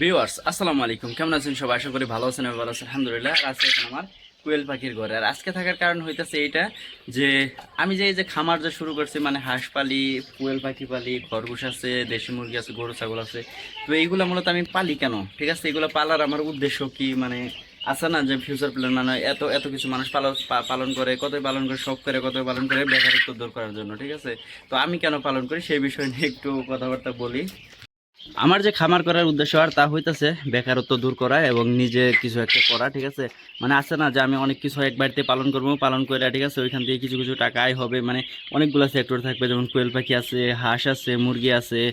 Viewers, আসসালামু আলাইকুম। কেমন আছেন সবাই? আশা করি ভালো আছেন ভালো আছেন। আলহামদুলিল্লাহ, আর আজকে এখন আমার কোয়েল পাখির ঘরে। আর আজকে থাকার কারণ হইতেছে এইটা যে আমি যে এই যে খামার যে শুরু করছি মানে হাঁস পালি কোয়েল পাখি পালি খরগোশ আছে, দেশি মুরগি আছে, গরু, ছাগল আছে, তো এইগুলো মূলত আমি পালি কেন? ঠিক আছে এগুলো পালার আমার উদ্দেশ্য কি? মানে আছে না যে ফিউচার প্ল্যান মানে এত এত কিছু মানুষ পালন পালন করে, কতই পালন করে, শখ করে কতই পালন করে, বেকারত্ব দূর করার জন্য, ঠিক আছে? তো আমি কেন পালন করি, সেই বিষয় নিয়ে একটু কথাবার্তা বলি। আমার যে খামার করার উদ্দেশ্য আর তা হইতেছে বেকারত্ব দূর করা এবং নিজে কিছু একটা করা, ঠিক আছে? মানে আছে না যে আমি অনেক কিছু এক বাড়িতে পালন করব, পালন করে ঠিক আছে? ওইখান থেকে কিছু কিছু টাকা আয় হবে মানে অনেকগুলো সেক্টর থাকবে, যেমন কোয়েল পাখি আছে, হাঁস আছে, মুরগি আছে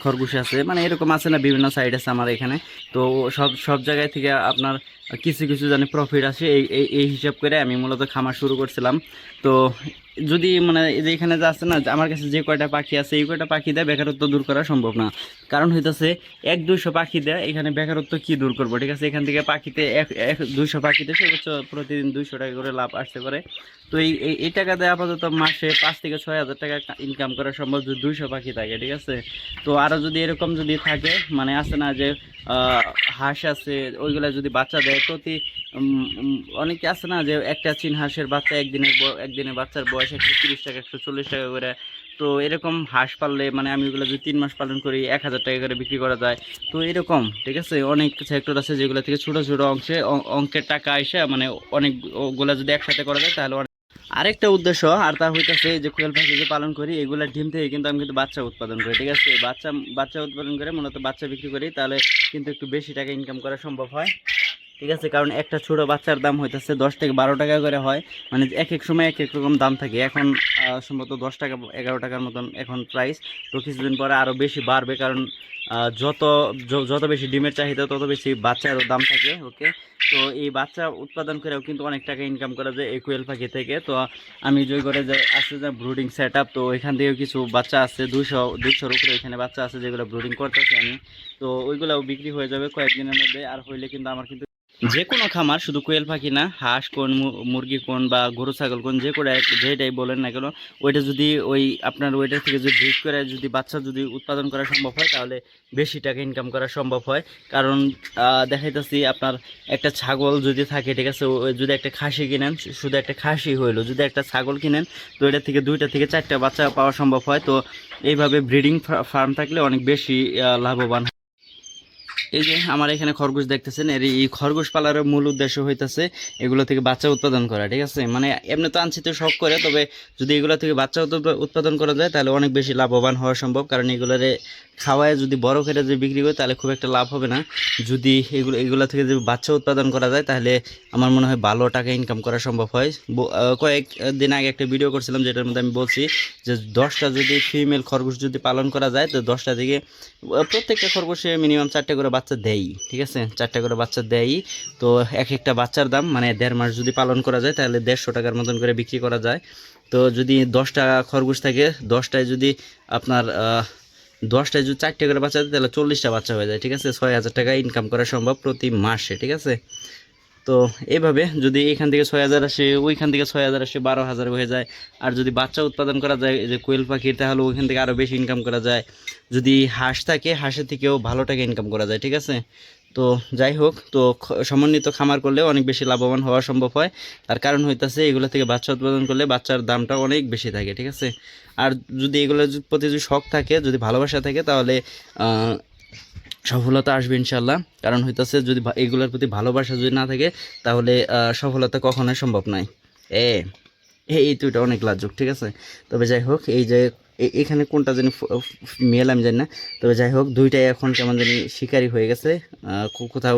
খরগোশ আছে মানে এরকম আছে না বিভিন্ন সাইড আছে আমার এখানে। তো সব সব জায়গায় থেকে আপনার কিছু কিছু জানি প্রফিট আসে, এই, এই- এই হিসাব করে আমি মূলত খামার শুরু করছিলাম। তো যদি মানে যে এখানে যা আছে না আমার কাছে যে কয়টা পাখি আছে, এই কয়টা পাখি দেয় বেকারত্ব দূর করা সম্ভব না। কারণ হইতেছে, এক দুইশো পাখি দেয় এখানে বেকারত্ব কি দূর করব, ঠিক আছে? এখান থেকে পাখিতে এক এক, দুইশো পাখিতে সর্বোচ্চ প্রতিদিন দুইশো টাকা করে লাভ আসতে পারে। তো এই, এই- টাকা দেয় আপাতত মাসে পাঁচ থেকে ছয় হাজার টাকা ইনকাম করা সম্ভব যদি দুইশো পাখি থাকে, ঠিক আছে? তো আরও যদি এরকম যদি থাকে মানে আছে না যে হাঁস আছে, ওইগুলা যদি বাচ্চা দেয়, প্রতি অনেকে আছে না যে একটা চিন হাঁসের বাচ্চা একদিনের একদিনের বাচ্চার বয়স একশো তিরিশ টাকা, একশো চল্লিশ টাকা করে। তো এরকম হাঁস পাললে মানে আমি ওগুলো যদি তিন মাস পালন করি, এক হাজার টাকা করে বিক্রি করা যায়। তো এরকম, ঠিক আছে? অনেক সেক্টর আছে যেগুলো থেকে ছোটো ছোটো অংশে অঙ্কের টাকা এসে মানে অনেক ওগুলা যদি একসাথে করা যায়, তাহলে অনেক আরেকটা উদ্দেশ্য, আর তা হইতেছে যে কোয়েল পাখি যে পালন করি, এগুলা ডিম থেকে কিন্তু আমি কিন্তু বাচ্চা উৎপাদন করি, ঠিক আছে? বাচ্চা বাচ্চা উৎপাদন করে মূলত বাচ্চা বিক্রি করি, তাহলে কিন্তু একটু বেশি টাকা ইনকাম করা সম্ভব হয়। ঠিক আছে? কারণ একটা ছোট বাচ্চার দাম হইতেছে দশ থেকে বারো টাকা করে হয়। মানে এক এক সময় এক এক রকম দাম থাকে। এখন সম্ভবত দশ টাকা, এগারো টাকার মতন এখন প্রাইস তো কিছুদিন পরে আরও বেশি বাড়বে কারণ যত যত বেশি ডিমের চাহিদা, তত বেশি বাচ্চারও দাম থাকে ওকে তো এই বাচ্চা উৎপাদন করেও কিন্তু অনেক টাকা ইনকাম করা যায় এই পাখি থেকে। তো আমি জয় করে যে, আছে যে ব্রুডিং সেট আপ তো এখান থেকেও কিছু বাচ্চা আছে দুশো দুইশোর উপরে এখানে বাচ্চা আছে যেগুলো ব্রুডিং করতেছি আমি। তো ওইগুলাও বিক্রি হয়ে যাবে কয়েকদিনের মধ্যে। আর হইলে কিন্তু আমার কিন্তু যে কোনো খামার, শুধু কোয়েল পাখি না, হাঁস কোন মুরগি কোন বা গরু, ছাগল কোন, যে করে যেটাই বলেন না কেন, ওইটা যদি ওই আপনার ওইটার থেকে যদি ব্রিড করে, যদি বাচ্চা যদি উৎপাদন করা সম্ভব হয়, তাহলে বেশি টাকা ইনকাম করা সম্ভব হয় কারণ দেখাইতেছি আপনার একটা ছাগল যদি থাকে, ঠিক আছে যদি একটা খাসি কিনেন শুধু একটা খাসি হইল, যদি একটা ছাগল কিনেন, তো এটা থেকে দুইটা থেকে চারটা বাচ্চা পাওয়া সম্ভব হয় তো এইভাবে ব্রিডিং ফার্ম থাকলে অনেক বেশি লাভবান। এই যে আমার এখানে খরগোশ দেখতেছেন, এর এই খরগোশ পালার মূল উদ্দেশ্য হইতেছে এগুলো থেকে বাচ্চা উৎপাদন করা, ঠিক আছে? মানে এমনি তো আনছি তো শখ করে, তবে যদি এগুলো থেকে বাচ্চা উৎপ- উৎপাদন করা যায়, তাহলে অনেক বেশি লাভবান হওয়া সম্ভব। কারণ এগুলোরে খাওয়ায় যদি বড় করে যদি বিক্রি করে, তাহলে খুব একটা লাভ হবে না। যদি এগুলো এগুলো থেকে যদি বাচ্চা উৎপাদন করা যায়, তাহলে আমার মনে হয় ভালো টাকা ইনকাম করা সম্ভব হয়। কয়েক দিন আগে একটা ভিডিও করছিলাম, যেটার মধ্যে আমি বলছি যে দশটা যদি ফিমেল খরগোশ যদি পালন করা যায়, তো দশটা থেকে প্রত্যেকটা খরগোশে মিনিমাম চারটে করে বাচ্চা দেয় ঠিক আছে? চারটা করে বাচ্চা দেয় তো এক একটা বাচ্চার দাম মানে দেড় মাস যদি পালন করা যায়, তাহলে দেড়শো টাকার মতন করে বিক্রি করা যায়। তো যদি দশটা খরগোশ থাকে, দশটায় যদি আপনার দশটায় যদি চারটে করে বাচ্চা দেয় তাহলে চল্লিশটা বাচ্চা হয়ে যায়, ঠিক আছে? ছয় হাজার টাকা ইনকাম করা সম্ভব প্রতি মাসে, ঠিক আছে? তো এইভাবে যদি এখান থেকে ছয় হাজার আসে, ওইখান থেকে ছয় হাজার আসে, বারো হাজার হয়ে যায়। আর যদি বাচ্চা উৎপাদন করা যায় যে কোয়েল পাখির তাহলে ওইখান থেকে আরও বেশি ইনকাম করা যায়। যদি হাঁস থাকে, হাঁসের থেকেও ভালো টাকা ইনকাম করা যায়, ঠিক আছে? তো যাই হোক, তো সমন্বিত খামার করলে অনেক বেশি লাভবান হওয়া সম্ভব হয়। তার কারণ হইতাছে, এগুলো থেকে বাচ্চা উৎপাদন করলে বাচ্চার দামটা অনেক বেশি থাকে, ঠিক আছে? আর যদি এগুলোর প্রতি যদি শখ থাকে, যদি ভালোবাসা থাকে, তাহলে সফলতা আসবে ইনশাল্লাহ কারণ হইতাছে যদি এগুলোর প্রতি ভালোবাসা যদি না থাকে, তাহলে সফলতা কখনোই সম্ভব নয় এ এই দুইটা অনেক লাজুক, ঠিক আছে? তবে যাই হোক, এই যে এখানে কোনটা জানি মেল, আমি জানি না। তবে যাই হোক, দুইটাই এখন কেমন জানি শিকারি হয়ে গেছে। কোথাও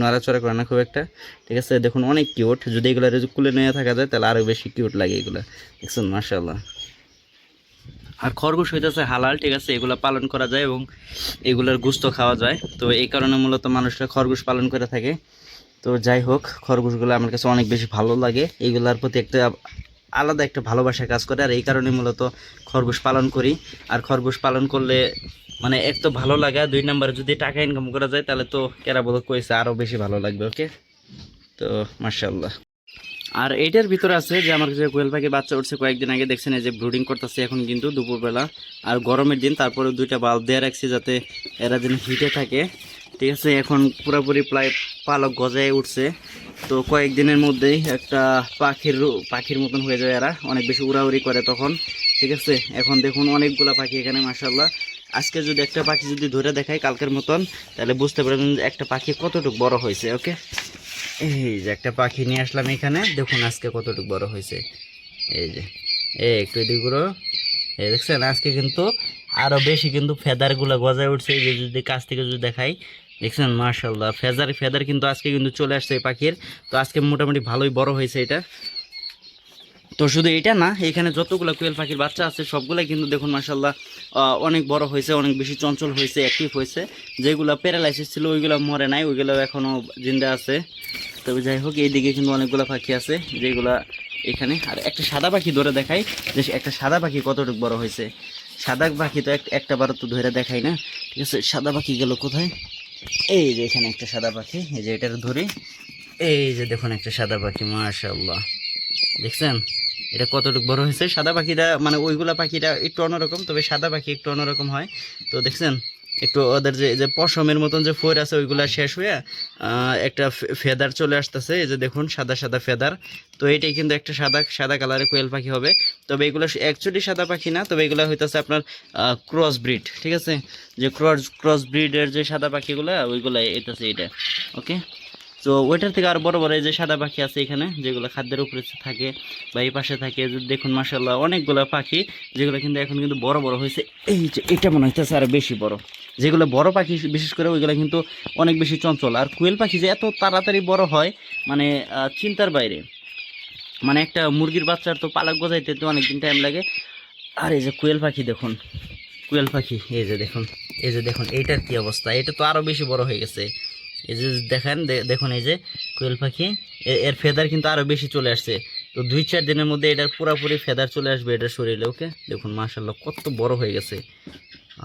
নড়াচড়া করে না খুব একটা, ঠিক আছে? দেখুন, অনেক কিউট যদি এগুলো কুলে নিয়ে থাকা যায়, তাহলে আরও বেশি কিউট লাগে এগুলো। দেখছেন? মার্শাল্লাহ আর খরগোশ হইতেছে হালাল, ঠিক আছে? এগুলো পালন করা যায় এবং এগুলোর গুস্ত খাওয়া যায়। তো এই কারণে মূলত মানুষরা খরগোশ পালন করে থাকে। তো যাই হোক, খরগোশগুলো আমার কাছে অনেক বেশি ভালো লাগে। এইগুলোর প্রতি একটা আলাদা একটা ভালোবাসা কাজ করে। আর এই কারণে মূলত খরগোশ পালন করি। আর খরগোশ পালন করলে মানে এক তো ভালো লাগে, দুই নম্বরে যদি টাকা ইনকাম করা যায়, তাহলে তো কেরা বোধ কইছে আরও বেশি ভালো লাগবে, ওকে? তো মার্শাল্লাহ আর এইটার ভিতরে আছে যে আমার কাছে কোয়েল পাখি বাচ্চা উঠছে কয়েকদিন আগে, দেখছেন এই যে ব্রুডিং করতেছে এখন কিন্তু দুপুরবেলা। আর গরমের দিন, তারপরে দুইটা বাল্ব দেওয়া রাখছি যাতে এরা যেন হিটে থাকে। ঠিক আছে, এখন পুরোপুরি প্রায় পালক গজায় উঠছে। তো কয়েকদিনের মধ্যেই একটা পাখির পাখির মতন হয়ে যায় এরা। অনেক বেশি উড়াউড়ি করে তখন। ঠিক আছে, এখন দেখুন অনেকগুলা পাখি এখানে মাসাল্লাহ আজকে যদি একটা পাখি যদি ধরে দেখায় কালকের মতন, তাহলে বুঝতে পারবেন যে একটা পাখি কতটুকু বড় হয়েছে ওকে এই যে একটা পাখি নিয়ে আসলাম এখানে। দেখুন আজকে কতটুকু বড় হয়েছে। এই যে, এই একটু এদিক ঘুরো। এই দেখছেন, আজকে কিন্তু আরও বেশি কিন্তু ফেদারগুলো গজায় উঠছে। এই যে যদি কাছ থেকে যদি দেখাই, দেখছেন মার্শাল্লাহ ফেদার ফেদার কিন্তু আজকে কিন্তু চলে আসছে এই পাখির। তো আজকে মোটামুটি ভালোই বড় হয়েছে এটা। তো শুধু এটা না, এখানে যতগুলো কোয়েল পাখির বাচ্চা আছে, সবগুলাই কিন্তু দেখুন মার্শাল্লাহ অনেক বড় হয়েছে, অনেক বেশি চঞ্চল হয়েছে অ্যাক্টিভ হয়েছে। যেগুলো প্যারালাইসিস ছিল, ওইগুলো মরে নাই ওইগুলো এখনও জিন্দা আছে। তবে যাই হোক, এইদিকে কিন্তু অনেকগুলো পাখি আছে যেগুলা এখানে। আর একটা সাদা পাখি ধরে দেখাই যে একটা সাদা পাখি কতটুকু বড় হয়েছে। সাদা পাখি তো এক- একটা বার তো ধরে দেখাই না। ঠিক আছে, সাদা পাখি গেল কোথায়? এই যে এখানে একটা সাদা পাখি, এই যে এটার ধরি। এই যে দেখুন একটা সাদা পাখি মাশাল্লাহ দেখছেন? এটা কতটুকু বড় হয়েছে? সাদা পাখিটা মানে ওইগুলা পাখিটা একটু অন্যরকম, তবে সাদা পাখি একটু অন্যরকম হয়। তো দেখছেন? একটু ওদের যে যে পশমের মতন যে ফোর আছে, ওইগুলা শেষ হয়ে একটা ফেদার চলে আসতেছে। এই যে দেখুন, সাদা সাদা ফেদার। তো এটাই কিন্তু একটা সাদা সাদা কালারের কোয়েল পাখি হবে। তবে এগুলো অ্যাকচুয়ালি সাদা পাখি না, তবে এগুলো হইতেছে আপনার ক্রস ব্রিড ঠিক আছে? যে ক্রস ক্রস ব্রিডের যে সাদা পাখিগুলো ওইগুলো এটাছে এটা ওকে তো ওইটার থেকে আর বড় বড় এই যে সাদা পাখি আছে এখানে, যেগুলো খাদ্যের উপরে থাকে বা এই পাশে থাকে দেখুন মাসাল্লাহ অনেকগুলো পাখি, যেগুলো কিন্তু এখন কিন্তু বড় বড় হয়েছে এই যে, এটা মনে হইতেছে আর বেশি বড়। যেগুলো বড় পাখি বিশেষ করে ওইগুলো কিন্তু অনেক বেশি চঞ্চল। আর কুয়েল পাখি যে এত তাড়াতাড়ি বড় হয় মানে চিন্তার বাইরে। মানে একটা মুরগির বাচ্চার তো পালক গজাইতে তো অনেকদিন টাইম লাগে। আর এই যে কোয়েল পাখি দেখুন, কোয়েল পাখি, এই যে দেখুন, এই যে দেখুন, এইটার কি অবস্থা? এটা তো আরও বেশি বড় হয়ে গেছে। এই যে দেখেন দেখুন এই যে কোয়েল পাখি এর ফেদার কিন্তু আরও বেশি চলে আসছে। তো দুই চার দিনের মধ্যে এটার পুরোপুরি ফেদার চলে আসবে এটার শরীরে, ওকে? দেখুন মাশাল্লাহ কত বড় হয়ে গেছে।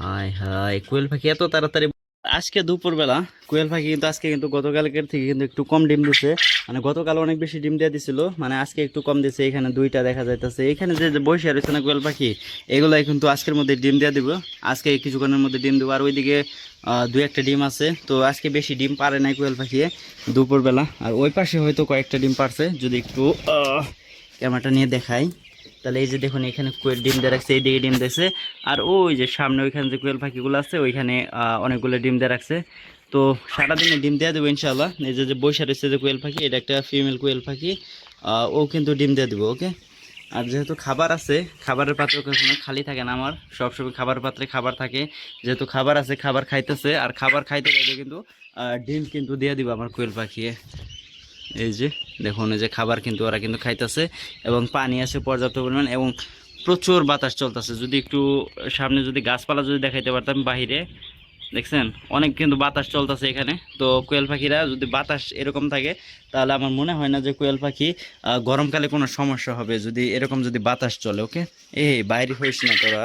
হায় হায়, কোয়েল পাখি এত তাড়াতাড়ি আজকে দুপুরবেলা, কোয়েল পাখি কিন্তু আজকে কিন্তু গতকালকের থেকে কিন্তু একটু কম ডিম দিছে। মানে গতকাল অনেক বেশি ডিম দিয়ে দিছিল মানে আজকে একটু কম দিছে, এখানে দুইটা দেখা যাইতেছে। এখানে যে বসে রয়েছে না কোয়েল পাখি, এগুলাই কিন্তু আজকের মধ্যে ডিম দিয়ে দিব। আজকে কিছুক্ষণের মধ্যে ডিম দেবো। আর ওইদিকে দুই একটা ডিম আছে। তো আজকে বেশি ডিম পারে নাই কোয়েল পাখি দুপুরবেলা। আর ওই পাশে হয়তো কয়েকটা ডিম পারছে, যদি একটু ক্যামেরাটা নিয়ে দেখাই। তাহলে এই যে দেখুন, এখানে কোয়েল ডিম দিয়ে রাখছে, এইদিকে ডিম দিয়েছে। আর ওই যে সামনে ওইখানে যে কোয়েল পাখিগুলো আছে, ওইখানে অনেকগুলো ডিম দিয়ে রাখছে। তো সারাদিনে ডিম দিয়ে দেবো ইনশাল্লাহ এই যে যে বৈশা রয়েছে যে কোয়েল পাখি, এটা একটা ফিমেল কোয়েল পাখি ও কিন্তু ডিম দিয়ে দেবো, ওকে? আর যেহেতু খাবার আছে, খাবারের পাত্র কখনো খালি থাকে না আমার। সবসময় খাবার পাত্রে খাবার থাকে। যেহেতু খাবার আছে, খাবার খাইতেছে, আর খাবার খাইতে গেলে কিন্তু ডিম কিন্তু দিয়ে দিব আমার কোয়েল পাখি এই যে, দেখুন, এই যে খাবার কিন্তু ওরা কিন্তু খাইতেছে এবং পানি আছে পর্যাপ্ত পরিমাণ এবং প্রচুর বাতাস চলতেছে। যদি একটু সামনে যদি গাছপালা যদি দেখাইতে পারতাম বাহিরে, দেখছেন? অনেক কিন্তু বাতাস চলতেছে এখানে। তো কোয়েল পাখিরা যদি বাতাস এরকম থাকে, তাহলে আমার মনে হয় না যে কোয়েল পাখি গরমকালে কোনো সমস্যা হবে। যদি এরকম যদি বাতাস চলে, ওকে? এই বাইরে হইস না তোরা।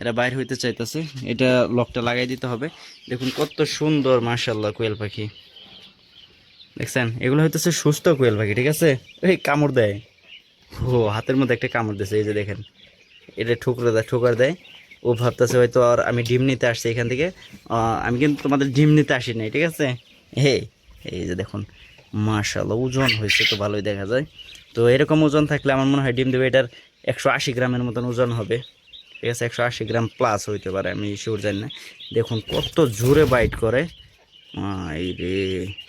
এরা বাইরে হইতে চাইতেছে। এটা লকটা লাগাই দিতে হবে। দেখুন, কত সুন্দর মার্শাল্লাহ কোয়েল পাখি। দেখছেন? এগুলো হইতেছে সুস্থ কোয়েল পাখি, ঠিক আছে? এই কামড় দেয়। ও, হাতের মধ্যে একটা কামড় দিয়েছে এই যে দেখেন। এটা ঠুকরো দেয়, ঠোকার দেয়। ও ভাবতেছে হয়তো আর আমি ডিম নিতে আসছি এখান থেকে। আমি কিন্তু তোমাদের ডিম নিতে আসি নাই, ঠিক আছে? হে, এই যে দেখুন মাশাল্লাহ ওজন হয়েছে তো ভালোই দেখা যায়। তো এরকম ওজন থাকলে আমার মনে হয় ডিম দেবে, এটার একশো আশি গ্রামের মতন ওজন হবে। ঠিক আছে, একশো আশি গ্রাম প্লাস হইতে পারে, আমি শিওর জানি না। দেখুন, কত জোরে বাইট করে। এই রে।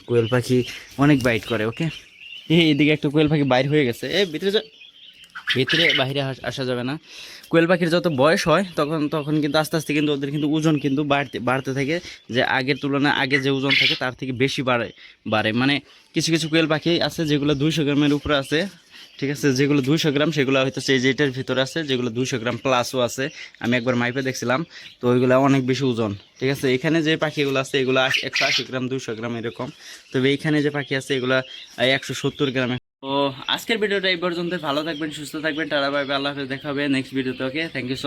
কোয়েল পাখি অনেক বাইট করে, ওকে? এই এদিকে একটা কোয়েল পাখি বাইর হয়ে গেছে। এ ভিতরে ভিতরে বাইরে আসা যাবে না। কোয়েল পাখির যত বয়স হয়, তখন তখন কিন্তু আস্তে আস্তে কিন্তু ওদের কিন্তু ওজন কিন্তু বাড়তে বাড়তে থাকে। যে আগের তুলনায় আগে যে ওজন থাকে, তার থেকে বেশি বাড়ে বাড়ে। মানে কিছু কিছু কোয়েল পাখি আছে যেগুলো দুইশো গ্রামের উপরে আছে। ঠিক আছে? যেগুলো দুইশো গ্রাম সেগুলো হয়তো সেই যেটার ভিতরে আছে যেগুলো দুইশো গ্রাম প্লাসও আছে। আমি একবার মাইপে দেখছিলাম তো ওইগুলো অনেক বেশি ওজন ঠিক আছে? এখানে যে পাখিগুলো আছে এগুলো একশো আশি গ্রাম দুশো গ্রাম এরকম। তবে এইখানে যে পাখি আছে এগুলো একশো সত্তর গ্রামে। তো আজকের ভিডিওটা এই পর্যন্ত ভালো থাকবেন সুস্থ থাকবেন। তারা বাই, আল্লাহ দেখাবে নেক্সট ভিডিওতে ওকে থ্যাংক ইউ